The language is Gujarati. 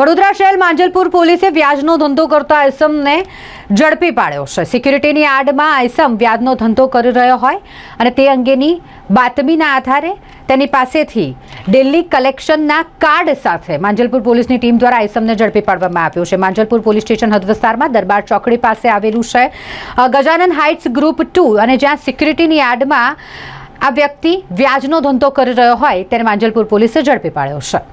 વડોદરા શહેર માંજલપુર પોલીસે વ્યાજનો ધંધો કરતા આઈસમને ઝડપી પાડ્યો છે. સિક્યુરિટીની આડમાં આઈસમ વ્યાજનો ધંધો કરી રહ્યો હોય અને તે અંગેની બાતમીના આધારે તેની પાસેથી દિલ્હી કલેક્શનના કાર્ડ સાથે માંજલપુર પોલીસની ટીમ દ્વારા આઈસમને ઝડપી પાડવામાં આવ્યો છે. માંજલપુર પોલીસ સ્ટેશન હદ વિસ્તારમાં દરબાર ચોકડી પાસે આવેલું છે. ગજાનન હાઇટ્સ ગ્રુપ ટુ અને જ્યાં સિક્યુરિટીની આડમાં આ વ્યક્તિ વ્યાજનો ધંધો કરી રહ્યો હોય તેને માંજલપુર પોલીસે ઝડપી પાડ્યો છે.